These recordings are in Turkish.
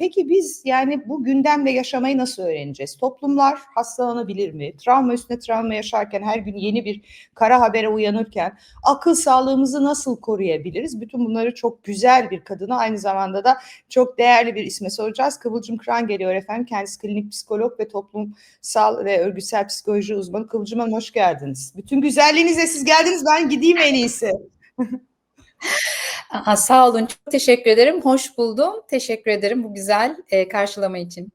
peki biz yani bu gündemle yaşamayı nasıl öğreneceğiz? Toplumlar hastalanabilir mi? Travma üstüne travma yaşarken her gün yeni bir kara habere uyanırken akıl sağlığımızı nasıl koruyabiliriz? Bütün bunları çok güzel bir kadına aynı zamanda da çok değerli bir isme soracağız. Kıvılcım Kıran geliyor efendim. Kendisi klinik psikolog ve toplumsal ve örgütsel psikoloji uzmanı. Kıvılcım Hanım hoş geldiniz. Bütün güzelliğinizle siz geldiniz ben gideyim en iyisi. Aa, sağ olun. Çok teşekkür ederim. Hoş buldum. Teşekkür ederim bu güzel e, karşılama için.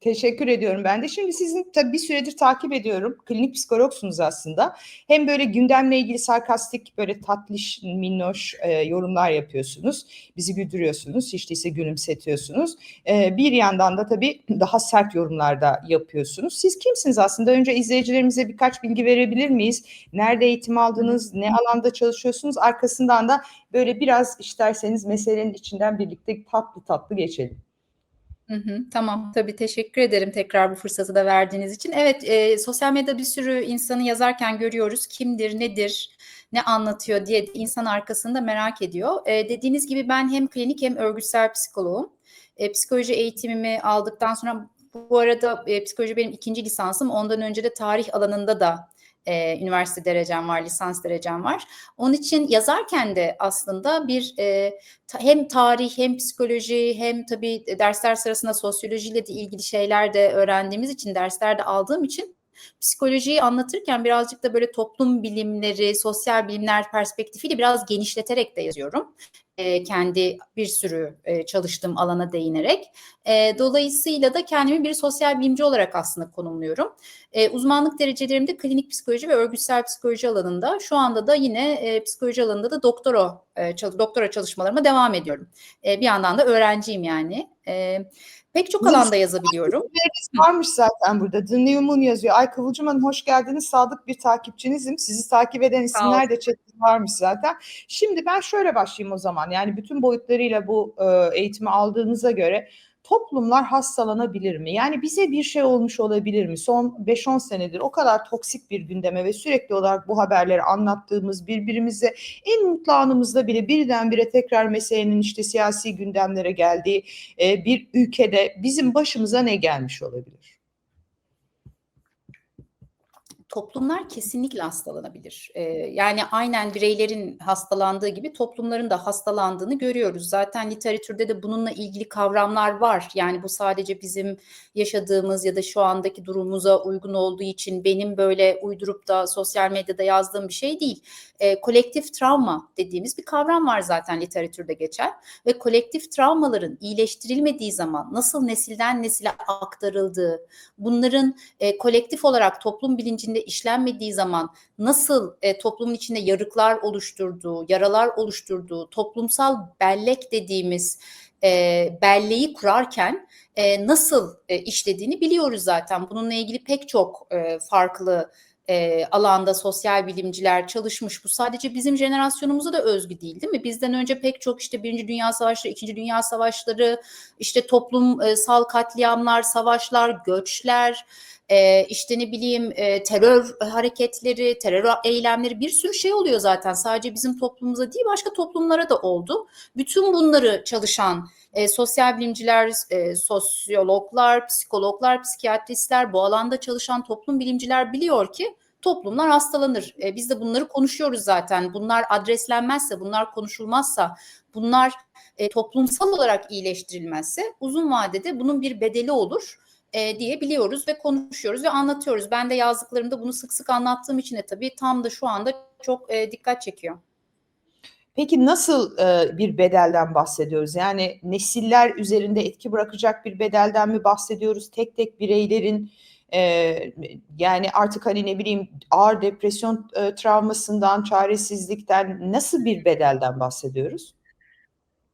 Teşekkür ediyorum ben de. Şimdi sizin tabii bir süredir takip ediyorum. Klinik psikologsunuz aslında. Hem böyle gündemle ilgili sarkastik böyle tatlış, minnoş e, yorumlar yapıyorsunuz. Bizi güldürüyorsunuz. Hiç değilse gülümsetiyorsunuz. E, bir yandan da tabii daha sert yorumlar da yapıyorsunuz. Siz kimsiniz aslında? Önce izleyicilerimize birkaç bilgi verebilir miyiz? Nerede eğitim aldınız? Ne alanda çalışıyorsunuz? Arkasından da böyle biraz isterseniz meselenin içinden birlikte tatlı tatlı geçelim. Hı hı, tamam tabii teşekkür ederim tekrar bu fırsatı da verdiğiniz için. Evet e, sosyal medyada bir sürü insanı yazarken görüyoruz kimdir nedir ne anlatıyor diye insan arkasında merak ediyor. E, dediğiniz gibi ben hem klinik hem örgütsel psikoloğum. E, psikoloji eğitimimi aldıktan sonra bu arada e, psikoloji benim ikinci lisansım ondan önce de tarih alanında da e, üniversite derecem var, lisans derecem var. Onun için yazarken de aslında bir e, hem tarih hem psikoloji hem tabii dersler sırasında sosyolojiyle de ilgili şeyler de öğrendiğimiz için derslerde aldığım için psikolojiyi anlatırken birazcık da böyle toplum bilimleri, sosyal bilimler perspektifiyle biraz genişleterek de yazıyorum. E, kendi bir sürü e, çalıştığım alana değinerek. E, dolayısıyla da kendimi bir sosyal bilimci olarak aslında konumluyorum. E, uzmanlık derecelerimde klinik psikoloji ve örgütsel psikoloji alanında. Şu anda da yine psikoloji alanında da doktora doktora çalışmalarıma devam ediyorum. Bir yandan da öğrenciyim yani. E, pek çok alanda yazabiliyorum. Varmış zaten burada. The New Moon yazıyor. Ay Kıvılcım Hanım hoş geldiniz. Sadık bir takipçinizim. Sizi takip eden isimler de chatte varmış zaten. Şimdi ben şöyle başlayayım o zaman. Yani bütün boyutlarıyla bu e, eğitimi aldığınıza göre toplumlar hastalanabilir mi? Yani bize bir şey olmuş olabilir mi? Son 5-10 senedir o kadar toksik bir gündeme ve sürekli olarak bu haberleri anlattığımız birbirimize en mutlu anımızda bile birdenbire tekrar meselenin işte siyasi gündemlere geldiği bir ülkede bizim başımıza ne gelmiş olabilir? Toplumlar kesinlikle hastalanabilir. Ee, yani aynen bireylerin hastalandığı gibi toplumların da hastalandığını görüyoruz. Zaten literatürde de bununla ilgili kavramlar var. Yani bu sadece bizim yaşadığımız ya da şu andaki durumumuza uygun olduğu için benim böyle uydurup da sosyal medyada yazdığım bir şey değil. Ee, kolektif travma dediğimiz bir kavram var zaten literatürde geçen ve kolektif travmaların iyileştirilmediği zaman nasıl nesilden nesile aktarıldığı, bunların e, kolektif olarak toplum bilincinde işlenmediği zaman nasıl e, toplumun içinde yarıklar oluşturduğu, yaralar oluşturduğu, toplumsal bellek dediğimiz e, belleği kurarken e, nasıl e, işlediğini biliyoruz zaten. Bununla ilgili pek çok e, farklı e, alanda sosyal bilimciler çalışmış. Bu sadece bizim jenerasyonumuza da özgü değil değil mi? Bizden önce pek çok işte Birinci Dünya Savaşları, İkinci Dünya Savaşları, işte toplumsal katliamlar, savaşlar, göçler, e, işte ne bileyim e, terör hareketleri, terör eylemleri bir sürü şey oluyor zaten. Sadece bizim toplumumuza değil başka toplumlara da oldu. Bütün bunları çalışan e, sosyal bilimciler, e, sosyologlar, psikologlar, psikiyatristler, bu alanda çalışan toplum bilimciler biliyor ki toplumlar hastalanır. E, biz de bunları konuşuyoruz zaten. Bunlar adreslenmezse, bunlar konuşulmazsa, bunlar e, toplumsal olarak iyileştirilmezse uzun vadede bunun bir bedeli olur e, diye ve konuşuyoruz ve anlatıyoruz. Ben de yazdıklarımda bunu sık sık anlattığım için de tabii tam da şu anda çok e, dikkat çekiyor. Peki nasıl e, bir bedelden bahsediyoruz? Yani nesiller üzerinde etki bırakacak bir bedelden mi bahsediyoruz? Tek tek bireylerin e, yani artık hani ne bileyim ağır depresyon e, travmasından, çaresizlikten nasıl bir bedelden bahsediyoruz?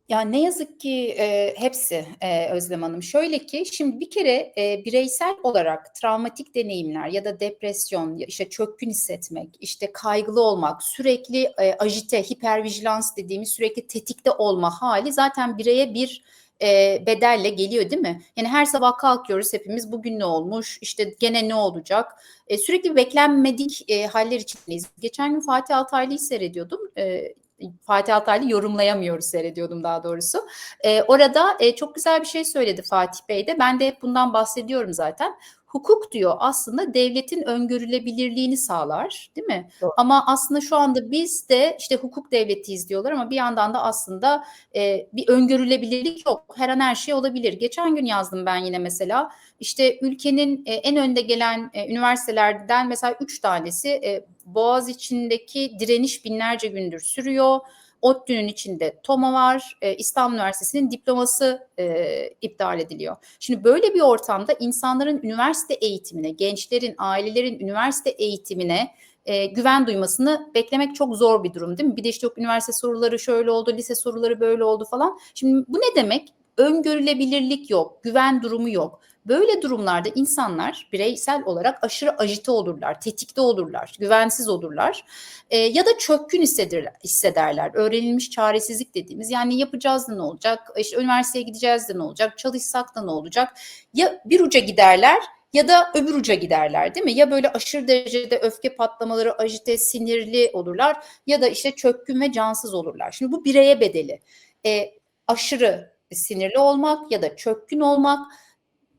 Ya ne yazık ki e, hepsi e, Özlem Hanım. Şöyle ki şimdi bir kere e, bireysel olarak travmatik deneyimler ya da depresyon, işte çökkün hissetmek, işte kaygılı olmak, sürekli e, ajite, hipervijilans dediğimiz sürekli tetikte olma hali zaten bireye bir e, bedelle geliyor değil mi? Yani her sabah kalkıyoruz hepimiz bugün ne olmuş, işte gene ne olacak? E, sürekli beklenmedik e, haller içindeyiz. Geçen gün Fatih Altaylı'yı seyrediyordum. E, Fatih Altaylı yorumlayamıyoruz seyrediyordum daha doğrusu. E, orada e, çok güzel bir şey söyledi Fatih Bey de. Ben de hep bundan bahsediyorum zaten. Hukuk diyor aslında devletin öngörülebilirliğini sağlar, değil mi? Doğru. Ama aslında şu anda biz de işte hukuk devletiyiz diyorlar ama bir yandan da aslında e, bir öngörülebilirlik yok. Her an her şey olabilir. Geçen gün yazdım ben yine mesela işte ülkenin e, en önde gelen e, üniversitelerden mesela üç tanesi e, Boğaz içindeki direniş binlerce gündür sürüyor. ODTÜ'nün içinde TOMA var, e, İstanbul Üniversitesi'nin diploması e, iptal ediliyor. Şimdi böyle bir ortamda insanların üniversite eğitimine, gençlerin, ailelerin üniversite eğitimine e, güven duymasını beklemek çok zor bir durum değil mi? Bir de işte yok üniversite soruları şöyle oldu, lise soruları böyle oldu falan. Şimdi bu ne demek? Öngörülebilirlik yok, güven durumu yok. Böyle durumlarda insanlar bireysel olarak aşırı ajite olurlar, tetikte olurlar, güvensiz olurlar e, ya da çökkün hissederler, hissederler. Öğrenilmiş çaresizlik dediğimiz yani yapacağız da ne olacak, işte üniversiteye gideceğiz de ne olacak, çalışsak da ne olacak? Ya bir uca giderler ya da öbür uca giderler değil mi? Ya böyle aşırı derecede öfke patlamaları, ajite, sinirli olurlar ya da işte çökkün ve cansız olurlar. Şimdi bu bireye bedeli. E, aşırı sinirli olmak ya da çökkün olmak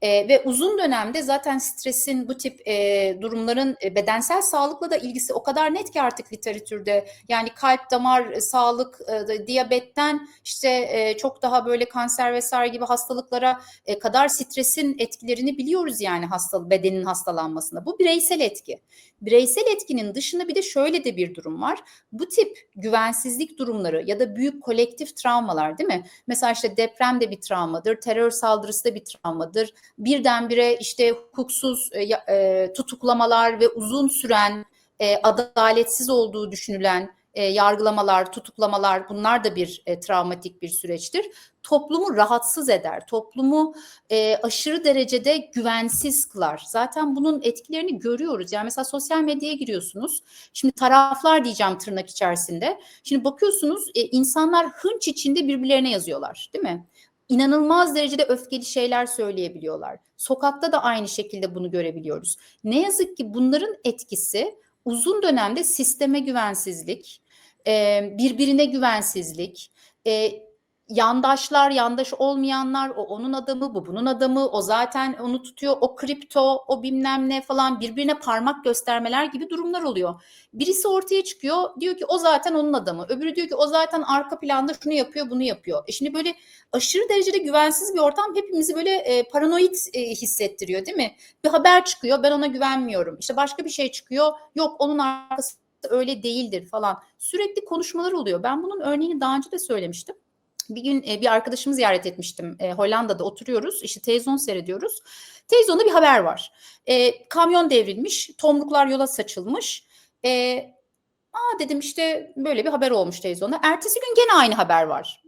e, ve uzun dönemde zaten stresin bu tip e, durumların e, bedensel sağlıkla da ilgisi o kadar net ki artık literatürde yani kalp damar e, sağlık e, diyabetten işte e, çok daha böyle kanser vesaire gibi hastalıklara e, kadar stresin etkilerini biliyoruz yani hasta bedenin hastalanmasında. Bu bireysel etki. Bireysel etkinin dışında bir de şöyle de bir durum var. Bu tip güvensizlik durumları ya da büyük kolektif travmalar değil mi? Mesela işte deprem de bir travmadır, terör saldırısı da bir travmadır birdenbire işte hukuksuz e, e, tutuklamalar ve uzun süren e, adaletsiz olduğu düşünülen e, yargılamalar, tutuklamalar bunlar da bir e, travmatik bir süreçtir. Toplumu rahatsız eder, toplumu e, aşırı derecede güvensiz kılar. Zaten bunun etkilerini görüyoruz. Yani mesela sosyal medyaya giriyorsunuz. Şimdi taraflar diyeceğim tırnak içerisinde. Şimdi bakıyorsunuz e, insanlar hınç içinde birbirlerine yazıyorlar, değil mi? İnanılmaz derecede öfkeli şeyler söyleyebiliyorlar. Sokakta da aynı şekilde bunu görebiliyoruz. Ne yazık ki bunların etkisi uzun dönemde sisteme güvensizlik, birbirine güvensizlik, yandaşlar, yandaş olmayanlar, o onun adamı, bu bunun adamı, o zaten onu tutuyor, o kripto, o bilmem ne falan birbirine parmak göstermeler gibi durumlar oluyor. Birisi ortaya çıkıyor, diyor ki o zaten onun adamı. Öbürü diyor ki o zaten arka planda şunu yapıyor, bunu yapıyor. E şimdi böyle aşırı derecede güvensiz bir ortam hepimizi böyle e, paranoid e, hissettiriyor değil mi? Bir haber çıkıyor, ben ona güvenmiyorum. İşte başka bir şey çıkıyor, yok onun arkası öyle değildir falan. Sürekli konuşmalar oluyor. Ben bunun örneğini daha önce de söylemiştim. Bir gün e, bir arkadaşımı ziyaret etmiştim. E, Hollanda'da oturuyoruz. İşte televizyon seyrediyoruz. Televizyonda bir haber var. E, kamyon devrilmiş. Tomruklar yola saçılmış. E, Aa dedim işte böyle bir haber olmuş televizyonda. Ertesi gün gene aynı haber var.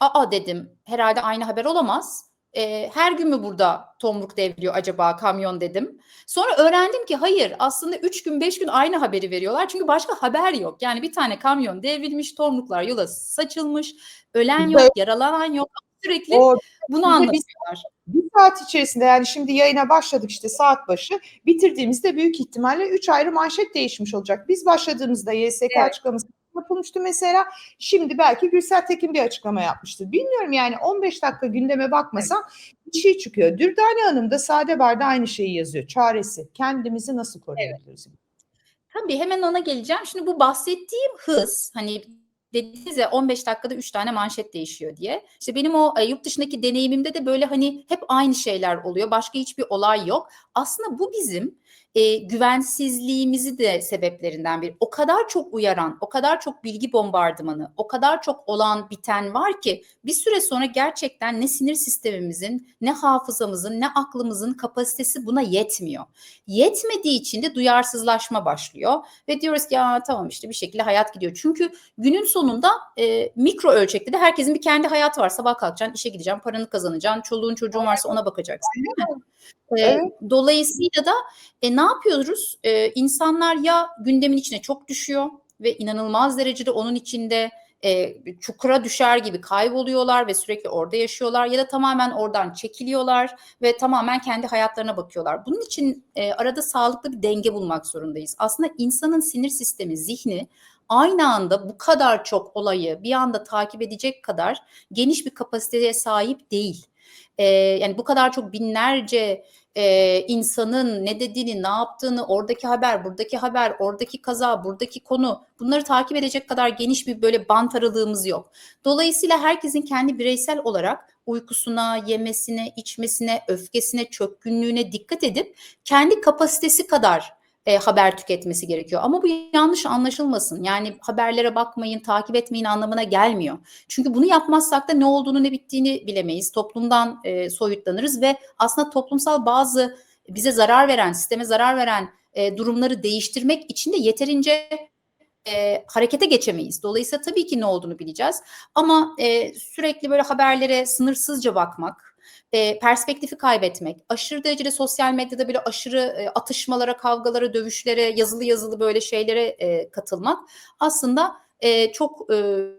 Aa dedim herhalde aynı haber olamaz. E, her gün mü burada tomruk devriliyor acaba kamyon dedim. Sonra öğrendim ki hayır aslında 3 gün 5 gün aynı haberi veriyorlar. Çünkü başka haber yok. Yani bir tane kamyon devrilmiş, tomruklar yola saçılmış, ölen yok, yaralanan yok. Sürekli o, bunu anlatıyorlar. Bir, bir saat içerisinde yani şimdi yayına başladık işte saat başı bitirdiğimizde büyük ihtimalle 3 ayrı manşet değişmiş olacak. Biz başladığımızda YSK evet. açıklaması yapılmıştı mesela. Şimdi belki Gürsel Tekin bir açıklama yapmıştır. Bilmiyorum yani 15 dakika gündeme bakmasan bir şey çıkıyor. Dürdane Hanım da Sade Bar'da aynı şeyi yazıyor. Çaresi. Kendimizi nasıl koruyabiliriz? Evet. Tabii hemen ona geleceğim. Şimdi bu bahsettiğim hız hani dediniz ya 15 dakikada 3 tane manşet değişiyor diye. İşte benim o e, yurt dışındaki deneyimimde de böyle hani hep aynı şeyler oluyor. Başka hiçbir olay yok. Aslında bu bizim e, güvensizliğimizi de sebeplerinden bir. O kadar çok uyaran, o kadar çok bilgi bombardımanı, o kadar çok olan biten var ki bir süre sonra gerçekten ne sinir sistemimizin, ne hafızamızın, ne aklımızın kapasitesi buna yetmiyor. Yetmediği için de duyarsızlaşma başlıyor ve diyoruz ki ya tamam işte bir şekilde hayat gidiyor. Çünkü günün sonunda e, mikro ölçekte de herkesin bir kendi hayatı var. Sabah kalkacaksın, işe gideceksin, paranı kazanacaksın, çoluğun çocuğun varsa ona bakacaksın değil mi? Evet. Dolayısıyla da e, ne yapıyoruz? E, insanlar ya gündemin içine çok düşüyor ve inanılmaz derecede onun içinde e, çukura düşer gibi kayboluyorlar ve sürekli orada yaşıyorlar ya da tamamen oradan çekiliyorlar ve tamamen kendi hayatlarına bakıyorlar. Bunun için e, arada sağlıklı bir denge bulmak zorundayız. Aslında insanın sinir sistemi, zihni aynı anda bu kadar çok olayı bir anda takip edecek kadar geniş bir kapasiteye sahip değil. Ee, yani bu kadar çok binlerce e, insanın ne dediğini, ne yaptığını, oradaki haber, buradaki haber, oradaki kaza, buradaki konu bunları takip edecek kadar geniş bir böyle bant aralığımız yok. Dolayısıyla herkesin kendi bireysel olarak uykusuna, yemesine, içmesine, öfkesine, çökkünlüğüne dikkat edip kendi kapasitesi kadar e, haber tüketmesi gerekiyor. Ama bu yanlış anlaşılmasın. Yani haberlere bakmayın, takip etmeyin anlamına gelmiyor. Çünkü bunu yapmazsak da ne olduğunu ne bittiğini bilemeyiz. Toplumdan e, soyutlanırız ve aslında toplumsal bazı bize zarar veren, sisteme zarar veren e, durumları değiştirmek için de yeterince e, harekete geçemeyiz. Dolayısıyla tabii ki ne olduğunu bileceğiz. Ama e, sürekli böyle haberlere sınırsızca bakmak, e, perspektifi kaybetmek, aşırı derecede sosyal medyada böyle aşırı e, atışmalara, kavgalara, dövüşlere, yazılı yazılı böyle şeylere e, katılmak aslında e, çok e,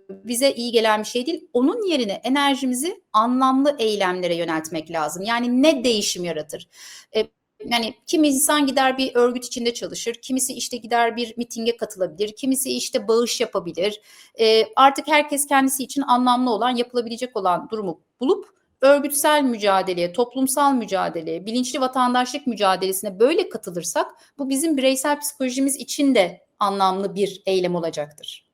bize iyi gelen bir şey değil. Onun yerine enerjimizi anlamlı eylemlere yöneltmek lazım. Yani ne değişim yaratır? E, yani kimi insan gider bir örgüt içinde çalışır, kimisi işte gider bir mitinge katılabilir, kimisi işte bağış yapabilir. E, artık herkes kendisi için anlamlı olan, yapılabilecek olan durumu bulup örgütsel mücadeleye, toplumsal mücadeleye, bilinçli vatandaşlık mücadelesine böyle katılırsak bu bizim bireysel psikolojimiz için de anlamlı bir eylem olacaktır.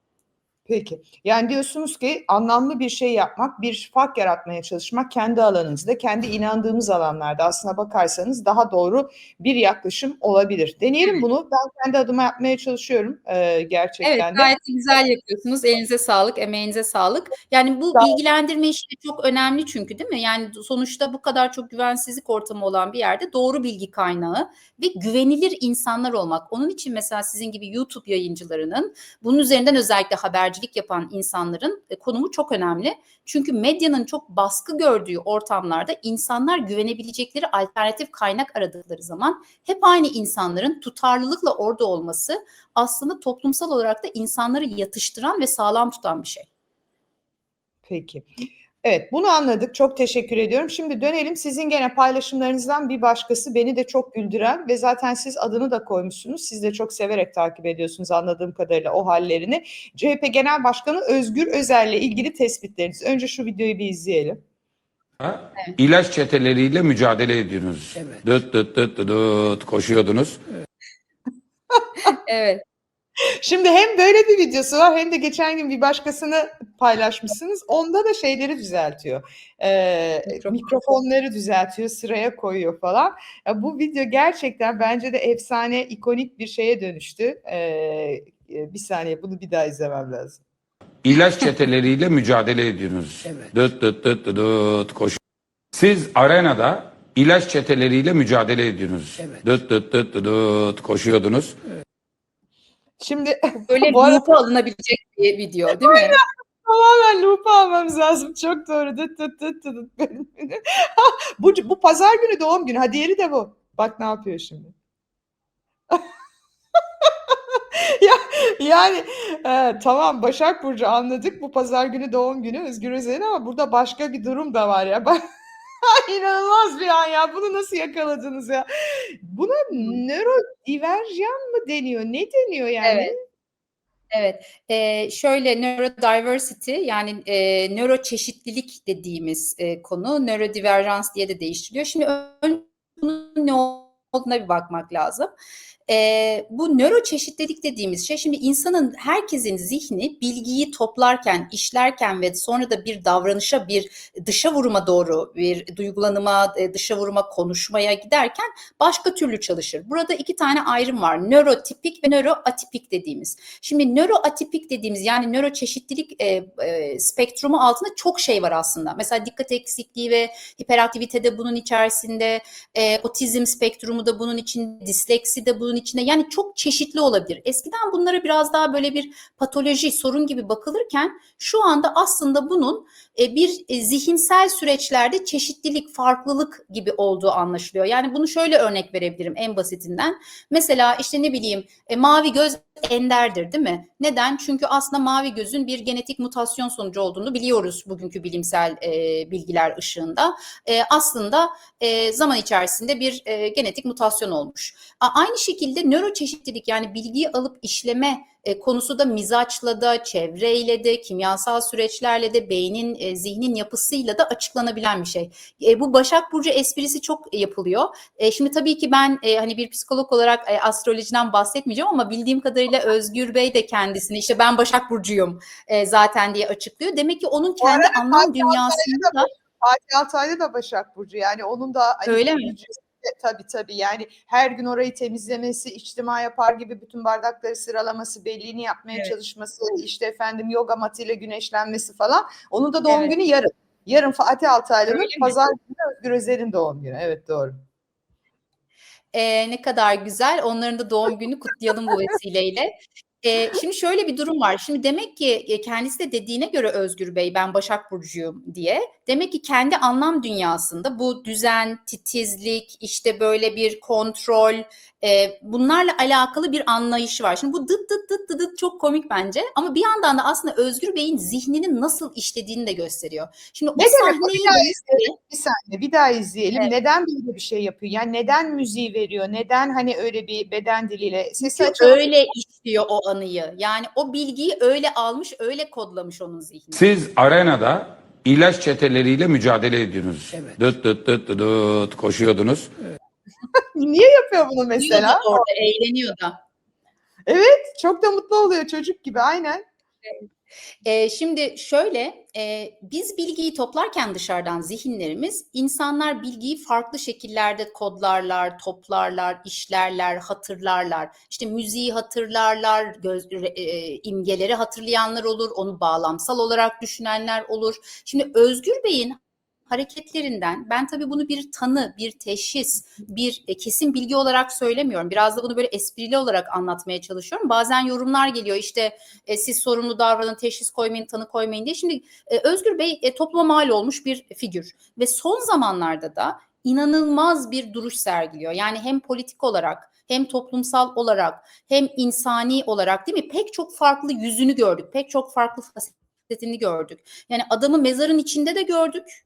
Peki. Yani diyorsunuz ki anlamlı bir şey yapmak, bir fark yaratmaya çalışmak kendi alanınızda, kendi inandığımız alanlarda aslına bakarsanız daha doğru bir yaklaşım olabilir. Deneyelim bunu. Ben kendi adıma yapmaya çalışıyorum e, gerçekten Evet, de. gayet güzel yapıyorsunuz. Elinize sağlık, emeğinize sağlık. Yani bu Sağ bilgilendirme işi çok önemli çünkü değil mi? Yani sonuçta bu kadar çok güvensizlik ortamı olan bir yerde doğru bilgi kaynağı ve güvenilir insanlar olmak. Onun için mesela sizin gibi YouTube yayıncılarının bunun üzerinden özellikle habercilik yapan insanların e, konumu çok önemli. Çünkü medyanın çok baskı gördüğü ortamlarda insanlar güvenebilecekleri alternatif kaynak aradıkları zaman hep aynı insanların tutarlılıkla orada olması aslında toplumsal olarak da insanları yatıştıran ve sağlam tutan bir şey. Peki. Evet, bunu anladık. Çok teşekkür ediyorum. Şimdi dönelim sizin gene paylaşımlarınızdan bir başkası beni de çok güldüren ve zaten siz adını da koymuşsunuz. Siz de çok severek takip ediyorsunuz anladığım kadarıyla o hallerini. CHP Genel Başkanı Özgür Özel'le ilgili tespitleriniz. Önce şu videoyu bir izleyelim. Ha? İlaç çeteleriyle mücadele ediyorsunuz. Evet. Dıt dıt dıt dıt koşuyordunuz. Evet. Şimdi hem böyle bir videosu var hem de geçen gün bir başkasını paylaşmışsınız. Onda da şeyleri düzeltiyor. Ee, Mikrofon. mikrofonları düzeltiyor, sıraya koyuyor falan. Ya bu video gerçekten bence de efsane, ikonik bir şeye dönüştü. Ee, bir saniye bunu bir daha izlemem lazım. İlaç çeteleriyle mücadele ediyorsunuz. Evet. Dıt dıt dıt dıt dıt koş. Siz arenada ilaç çeteleriyle mücadele ediyorsunuz. Evet. Dıt dıt dıt dıt dıt koşuyordunuz. Şimdi Böyle Bu arada- alınabilecek bir video değil mi? tamamen loop almamız lazım. Çok doğru. Dıt dıt dıt dıt. bu, bu pazar günü doğum günü. Ha diğeri de bu. Bak ne yapıyor şimdi. ya, yani e, tamam Başak Burcu anladık. Bu pazar günü doğum günü Özgür Özel'in ama burada başka bir durum da var ya. İnanılmaz bir an ya. Bunu nasıl yakaladınız ya? Buna nörodiverjan mı deniyor? Ne deniyor yani? Evet. Evet, e, şöyle neurodiversity yani e, nöroçeşitlilik dediğimiz e, konu nörodiverjans diye de değiştiriliyor. Şimdi ön, bunun ne olduğuna bir bakmak lazım. E, bu nöroçeşitlilik dediğimiz şey şimdi insanın herkesin zihni bilgiyi toplarken, işlerken ve sonra da bir davranışa, bir dışa vuruma doğru, bir duygulanıma, e, dışa vuruma, konuşmaya giderken başka türlü çalışır. Burada iki tane ayrım var. Nörotipik ve nöroatipik dediğimiz. Şimdi nöroatipik dediğimiz yani nöroçeşitlilik e, e, spektrumu altında çok şey var aslında. Mesela dikkat eksikliği ve hiperaktivite de bunun içerisinde, e, otizm spektrumu da bunun içinde, disleksi de bunun içinde. Yani çok çeşitli olabilir. Eskiden bunlara biraz daha böyle bir patoloji, sorun gibi bakılırken şu anda aslında bunun e, bir e, zihinsel süreçlerde çeşitlilik, farklılık gibi olduğu anlaşılıyor. Yani bunu şöyle örnek verebilirim en basitinden. Mesela işte ne bileyim e, mavi göz enderdir değil mi? Neden? Çünkü aslında mavi gözün bir genetik mutasyon sonucu olduğunu biliyoruz bugünkü bilimsel e, bilgiler ışığında. E, aslında e, zaman içerisinde bir e, genetik mutasyon olmuş. A- aynı şekilde nöroçeşitlilik yani bilgiyi alıp işleme e, konusu da mizaçla da, çevreyle de, kimyasal süreçlerle de, beynin, e, zihnin yapısıyla da açıklanabilen bir şey. E, bu Başak Burcu esprisi çok yapılıyor. E, şimdi tabii ki ben e, hani bir psikolog olarak e, astrolojiden bahsetmeyeceğim ama bildiğim kadarıyla Özgür Bey de kendisini işte ben Başak Burcu'yum e, zaten diye açıklıyor. Demek ki onun kendi anlam dünyasında da Fatih Altaylı da Başak Burcu yani onun da hani Öyle mi? gücü- Tabii tabii yani her gün orayı temizlemesi, içtima yapar gibi bütün bardakları sıralaması, belliğini yapmaya Evet. çalışması, işte efendim yoga matıyla güneşlenmesi falan. Onun da doğum Evet. günü yarın. Yarın Fatih Altaylı'nın, pazar günü Özgür Özel'in doğum günü. Evet doğru. Ee, ne kadar güzel. Onların da doğum günü kutlayalım bu vesileyle. Ee, şimdi şöyle bir durum var. Şimdi demek ki kendisi de dediğine göre Özgür Bey ben Başak Burcu'yum diye. Demek ki kendi anlam dünyasında bu düzen, titizlik, işte böyle bir kontrol, e, bunlarla alakalı bir anlayışı var. Şimdi bu dıt dıt dıt dıt dıt çok komik bence. Ama bir yandan da aslında Özgür Bey'in zihninin nasıl işlediğini de gösteriyor. Şimdi o Ne demek o? sahneyi Bir daha yönetmeyi- Bir saniye bir daha izleyelim. Evet. Neden böyle bir şey yapıyor? Yani neden müziği veriyor? Neden hani öyle bir beden diliyle sesi Çünkü açalım. öyle işliyor o anıyı. Yani o bilgiyi öyle almış, öyle kodlamış onun zihnine. Siz arenada ilaç çeteleriyle mücadele ediyorsunuz. Dıt dıt dıt dıt dıt koşuyordunuz. Niye yapıyor bunu mesela? da orada eğleniyor da. Evet, çok da mutlu oluyor çocuk gibi aynen. Ee, şimdi şöyle, e, biz bilgiyi toplarken dışarıdan zihinlerimiz, insanlar bilgiyi farklı şekillerde kodlarlar, toplarlar, işlerler, hatırlarlar. İşte müziği hatırlarlar, göz, e, imgeleri hatırlayanlar olur, onu bağlamsal olarak düşünenler olur. Şimdi Özgür Bey'in hareketlerinden ben tabii bunu bir tanı, bir teşhis, bir e, kesin bilgi olarak söylemiyorum. Biraz da bunu böyle esprili olarak anlatmaya çalışıyorum. Bazen yorumlar geliyor işte e, siz sorumlu davranın, teşhis koymayın, tanı koymayın diye. Şimdi e, Özgür Bey e, topluma mal olmuş bir figür ve son zamanlarda da inanılmaz bir duruş sergiliyor. Yani hem politik olarak hem toplumsal olarak hem insani olarak değil mi? Pek çok farklı yüzünü gördük. Pek çok farklı fasetini gördük. Yani adamı mezarın içinde de gördük.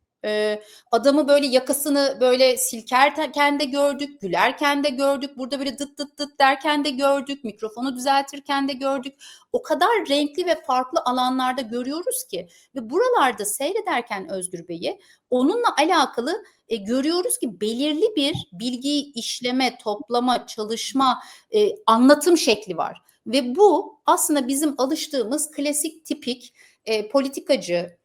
Adamı böyle yakasını böyle silkerken de gördük, gülerken de gördük, burada böyle dıt dıt dıt derken de gördük, mikrofonu düzeltirken de gördük. O kadar renkli ve farklı alanlarda görüyoruz ki ve buralarda seyrederken Özgür Bey'i onunla alakalı e, görüyoruz ki belirli bir bilgiyi işleme, toplama, çalışma, e, anlatım şekli var. Ve bu aslında bizim alıştığımız klasik tipik e, politikacı,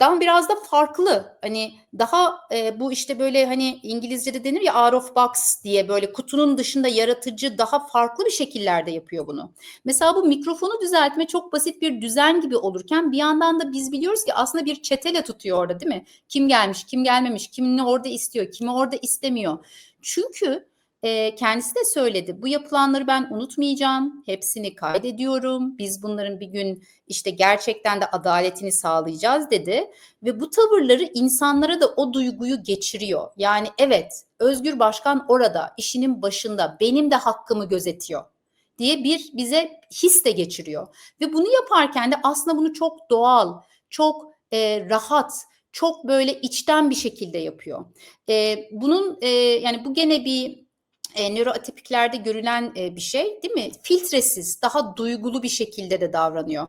dan biraz da farklı. Hani daha e, bu işte böyle hani İngilizce'de denir ya out of box diye böyle kutunun dışında yaratıcı daha farklı bir şekillerde yapıyor bunu. Mesela bu mikrofonu düzeltme çok basit bir düzen gibi olurken bir yandan da biz biliyoruz ki aslında bir çetele tutuyor orada değil mi? Kim gelmiş, kim gelmemiş, kimin ne orada istiyor, kimi orada istemiyor. Çünkü e, kendisi de söyledi. Bu yapılanları ben unutmayacağım. Hepsini kaydediyorum. Biz bunların bir gün işte gerçekten de adaletini sağlayacağız dedi ve bu tavırları insanlara da o duyguyu geçiriyor. Yani evet Özgür Başkan orada işinin başında benim de hakkımı gözetiyor diye bir bize his de geçiriyor. Ve bunu yaparken de aslında bunu çok doğal, çok e, rahat, çok böyle içten bir şekilde yapıyor. E, bunun e, yani bu gene bir e, nöroatipiklerde görülen e, bir şey değil mi? Filtresiz, daha duygulu bir şekilde de davranıyor.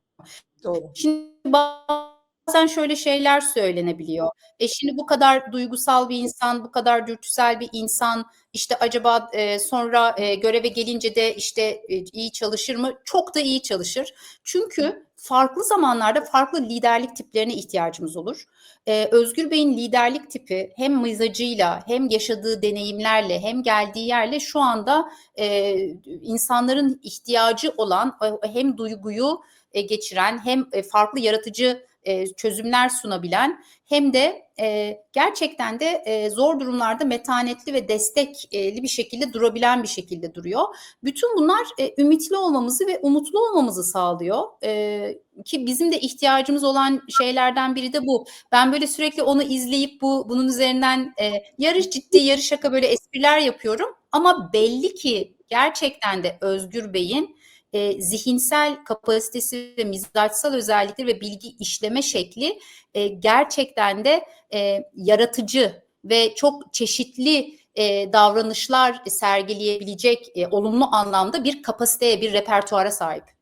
Doğru. Şimdi bazen şöyle şeyler söylenebiliyor. E şimdi bu kadar duygusal bir insan, bu kadar dürtüsel bir insan işte acaba e, sonra e, göreve gelince de işte e, iyi çalışır mı? Çok da iyi çalışır. Çünkü farklı zamanlarda farklı liderlik tiplerine ihtiyacımız olur. Ee, Özgür Bey'in liderlik tipi hem mizacıyla hem yaşadığı deneyimlerle hem geldiği yerle şu anda e, insanların ihtiyacı olan e, hem duyguyu e, geçiren hem e, farklı yaratıcı e, çözümler sunabilen hem de e, gerçekten de e, zor durumlarda metanetli ve destekli bir şekilde durabilen bir şekilde duruyor. Bütün bunlar e, ümitli olmamızı ve umutlu olmamızı sağlıyor. E, ki bizim de ihtiyacımız olan şeylerden biri de bu. Ben böyle sürekli onu izleyip bu bunun üzerinden e, yarış ciddi yarı şaka böyle espriler yapıyorum. Ama belli ki gerçekten de Özgür Bey'in e, zihinsel kapasitesi ve mizaçsal özellikleri ve bilgi işleme şekli e, gerçekten de e, yaratıcı ve çok çeşitli e, davranışlar sergileyebilecek e, olumlu anlamda bir kapasiteye, bir repertuara sahip.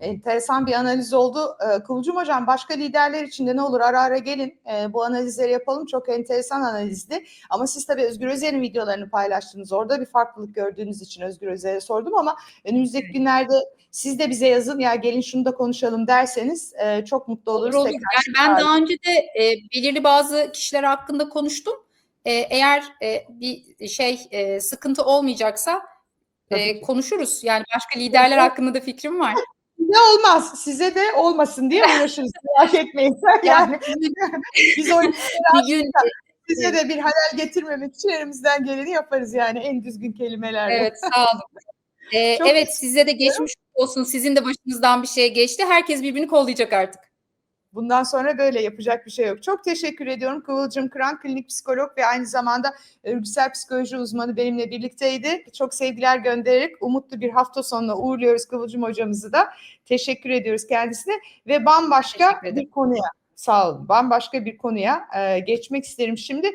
Enteresan bir analiz oldu. Ee, Kıvılcım Hocam başka liderler için de ne olur ara ara gelin Ee, bu analizleri yapalım. Çok enteresan analizdi. Ama siz tabii Özgür Özel'in videolarını paylaştınız. Orada bir farklılık gördüğünüz için Özgür Özel'e sordum ama önümüzdeki günlerde siz de bize yazın ya gelin şunu da konuşalım derseniz e, çok mutlu oluruz. Olur olur. Yani ben daha önce de e, belirli bazı kişiler hakkında konuştum. E, eğer e, bir şey e, sıkıntı olmayacaksa e, konuşuruz. Yani başka liderler hakkında da fikrim var. Ne olmaz size de olmasın diye uğraşırız merak etmeyin. Yani biz o bir gün size de bir halel getirmemek için elimizden geleni yaparız yani en düzgün kelimelerle. evet sağ olun. E, Çok evet size de geçmiş olsun. Sizin de başınızdan bir şey geçti. Herkes birbirini kollayacak artık. Bundan sonra böyle yapacak bir şey yok. Çok teşekkür ediyorum. Kıvılcım Kıran, klinik psikolog ve aynı zamanda örgütsel psikoloji uzmanı benimle birlikteydi. Çok sevgiler göndererek umutlu bir hafta sonuna uğurluyoruz Kıvılcım hocamızı da. Teşekkür ediyoruz kendisine ve bambaşka bir konuya sağ olun. Bambaşka bir konuya e, geçmek isterim şimdi.